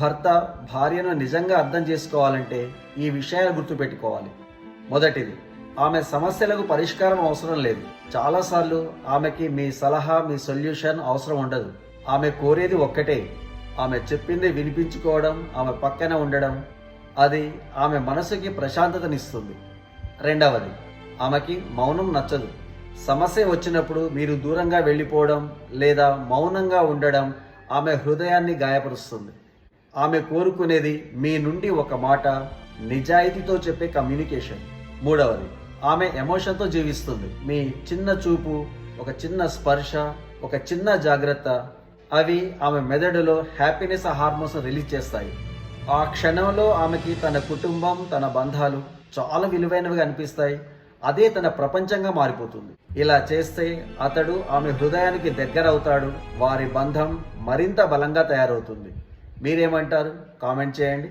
భర్త భార్యను నిజంగా అర్థం చేసుకోవాలంటే ఈ విషయాలు గుర్తుపెట్టుకోవాలి. మొదటిది ఆమె సమస్యలకు పరిష్కారం అవసరం లేదు. చాలాసార్లు ఆమెకి మీ సలహా మీ సొల్యూషన్ అవసరం ఉండదు. ఆమె కోరేది ఒక్కటే ఆమె చెప్పింది వినిపించుకోవడం ఆమె పక్కన ఉండడం అది ఆమె మనసుకి ప్రశాంతతనిస్తుంది. రెండవది ఆమెకి మౌనం నచ్చదు. సమస్య వచ్చినప్పుడు మీరు దూరంగా వెళ్ళిపోవడం లేదా మౌనంగా ఉండడం ఆమె హృదయాన్ని గాయపరుస్తుంది. ఆమె కోరుకునేది మీ నుండి ఒక మాట నిజాయితీతో చెప్పే కమ్యూనికేషన్. మూడవది ఆమె ఎమోషన్తో జీవిస్తుంది. మీ చిన్న చూపు ఒక చిన్న స్పర్శ ఒక చిన్న జాగ్రత్త అవి ఆమె మెదడులో హ్యాపీనెస్ హార్మోన్స్ రిలీజ్ చేస్తాయి. ఆ క్షణంలో ఆమెకి తన కుటుంబం తన బంధాలు చాలా విలువైనవిగా అనిపిస్తాయి. అదే తన ప్రపంచంగా మారిపోతుంది. ఇలా చేస్తే అతడు ఆమె హృదయానికి దగ్గర అవుతాడు వారి బంధం మరింత బలంగా తయారవుతుంది. మీరేమంటారు? కామెంట్ చేయండి.